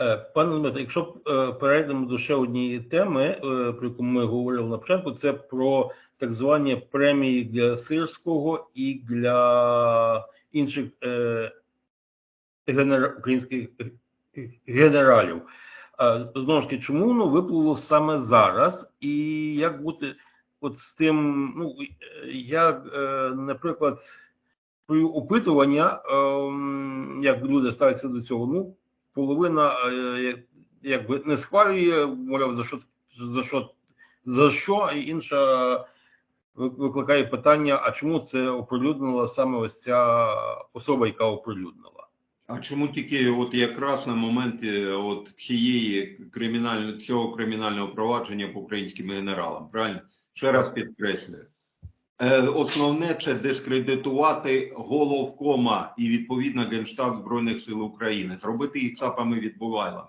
Е, Пане Дмитро, якщо е, перейдемо до ще однієї теми, е, про яку ми говорили на початку, це про так звані премії для сирського і для інших генера- українських генералів. Знову ж таки, чому воно виплило саме зараз, і як бути от з тим, ну я, наприклад, про опитування, ем, як люди ставляться до цього, ну, половина е, якби не схвалює, мовляв, за що за що за що, а інша викликає питання: а чому це оприлюднила саме ось ця особа, яка оприлюднила? А чому тільки от якраз на моменті от цієї кримінального цього кримінального провадження по українським генералам? Правильно? Ще раз підкреслюю. Е, основне це дискредитувати головкома і відповідно Генштаб Збройних сил України, зробити їх цапами відбувайлами.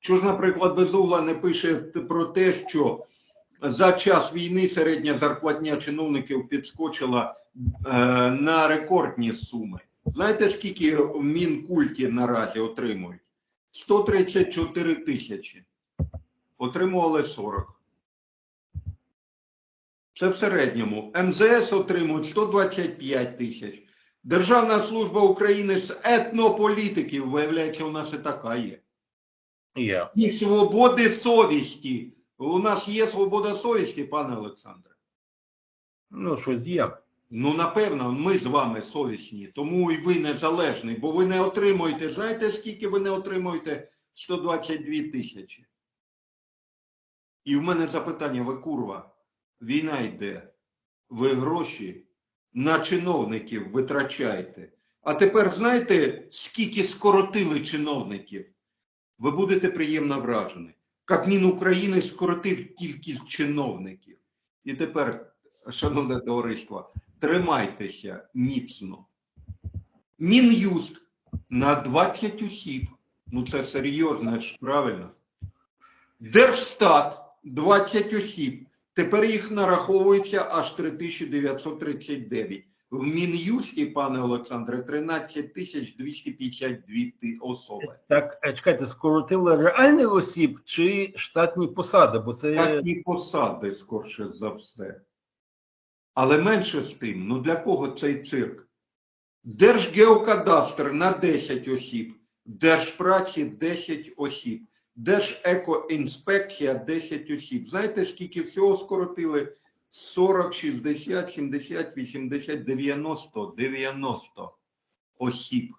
Що ж, наприклад, Безугла не пише про те, що за час війни середня зарплатня чиновників підскочила е, на рекордні суми. Знаєте, скільки в Мінкульті наразі отримують? 134 тисячі. Отримували 40. Це в середньому. МЗС отримують 125 тисяч. Державна служба України з етнополітиків, виявляється, у нас і така є. Я. І свободи совісті. У нас є свобода совісті, пане Олександре. Ну, щось є. Ну, напевно, ми з вами совісні, тому і ви незалежні, бо ви не отримуєте. Знаєте, скільки ви не отримуєте? 122 тисячі. І в мене запитання, ви курва, війна йде. Ви гроші на чиновників витрачаєте. А тепер знаєте, скільки скоротили чиновників? Ви будете приємно вражені. Кабмін України скоротив кількість чиновників. І тепер, шановне товариство, тримайтеся міцно. Мін'юст на 20 осіб. Ну це серйозно ж, правильно. Держстат 20 осіб. Тепер їх нараховується аж 3939. В Мін'юсті, пане Олександре, 13 тисяч 252 особи. Так, е, чекайте, скоротили реальних осіб чи штатні посади? Бо це Такі посади, скорше за все. Але менше з тим, ну для кого цей цирк? Держгеокадастр на 10 осіб, Держпраці 10 осіб, Держекоінспекція 10 осіб. Знаєте, скільки всього скоротили? 40, 60, 70, 80, 90, 90 осіб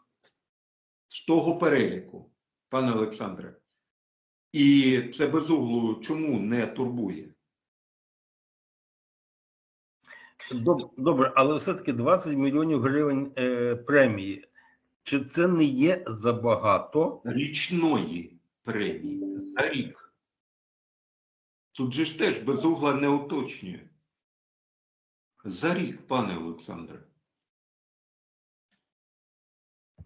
з того переліку, пане Олександре. І це безуглу чому не турбує? Добре, але все-таки 20 мільйонів гривень е, премії. Чи це не є забагато? Річної премії за рік. Тут же ж теж безугла не уточнює. За рік, пане Олександре.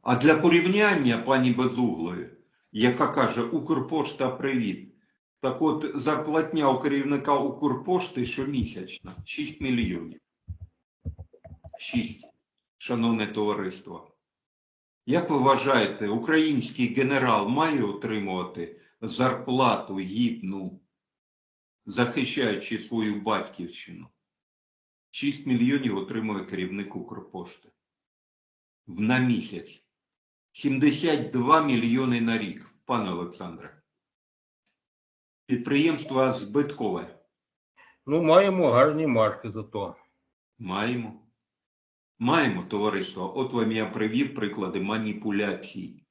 А для порівняння пані Безуглої, яка каже Укрпошта привіт. Так от зарплатня у керівника Укрпошти щомісячна 6 мільйонів. 6, шановне товариство. Як ви вважаєте, український генерал має отримувати зарплату гідну, захищаючи свою батьківщину? 6 мільйонів отримує керівник Укрпошти. В на місяць. 72 мільйони на рік, пане Олександре. Підприємство збиткове. Ну, маємо гарні марки за то. Маємо. Маємо, товариство. От вам я привів приклади маніпуляцій.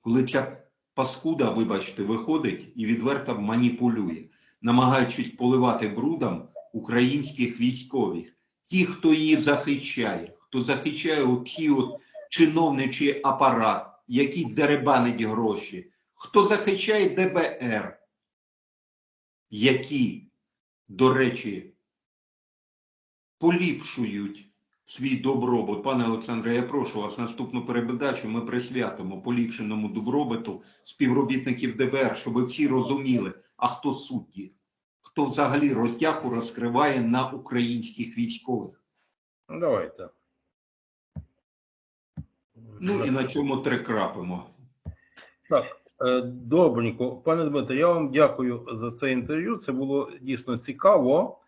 Коли ця паскуда, вибачте, виходить і відверто маніпулює, намагаючись поливати брудом українських військових. Ті, хто її захищає, хто захищає оці от чиновничий апарат, який деребанить гроші, хто захищає ДБР, які, до речі, поліпшують свій добробут. Пане Олександре, я прошу вас наступну передачу ми присвятимо поліпшеному добробуту співробітників ДБР, щоб ви всі розуміли, а хто судді, хто взагалі розтяку розкриває на українських військових. Ну, давайте. Ну і на цьому три крапимо. Так, Е, Добренько, пане Дмитре, я вам дякую за це інтерв'ю. Це було дійсно цікаво.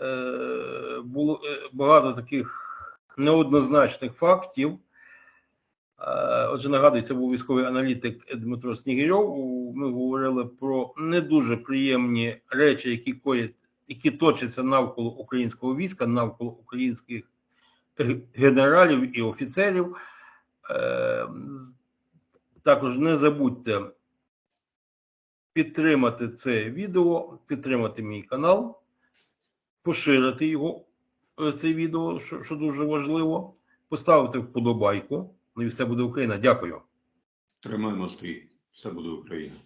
Е, Було е, багато таких неоднозначних фактів. Е, Отже, нагадую, це був військовий аналітик Дмитро Снігирьов. Ми говорили про не дуже приємні речі, які коять, які точаться навколо українського війська, навколо українських генералів і офіцерів. Е, Також не забудьте підтримати це відео, підтримати мій канал, поширити його, це відео, що, що дуже важливо, поставити вподобайку. Ну і все буде Україна. Дякую. Тримаємо стрій. Все буде Україна.